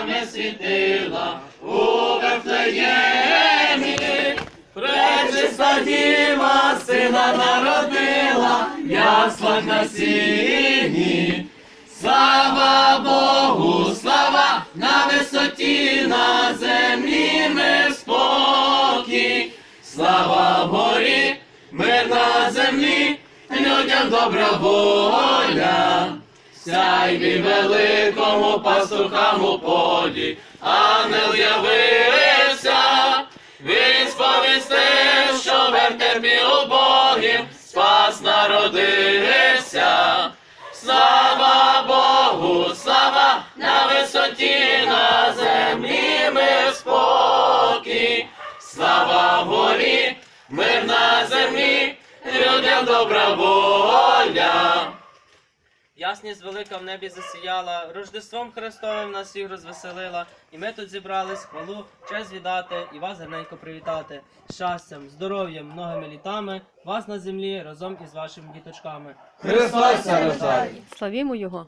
яслями світила у Вифлеємі. Пречиста діва сина народила, яслах на сіні. Слава Богу, слава на висоті, на землі мир спокій. Слава горі, мир на землі, людям добра воля. Сяйві великому пастухам у полі, ангел явився, він сповістив, що вертепі убогим спас народився. Слава Богу, слава на висоті, на землі мир спокій. Слава горі, мир на землі, людям добра воля. Ясність велика в небі засіяла, Рождеством Христовим нас всіх розвеселила, і ми тут зібрались хвалу, честь віддати і вас гарненько привітати. Щастям, здоров'ям, многими літами, вас на землі разом із вашими діточками. Христос рождає! Славімо Його!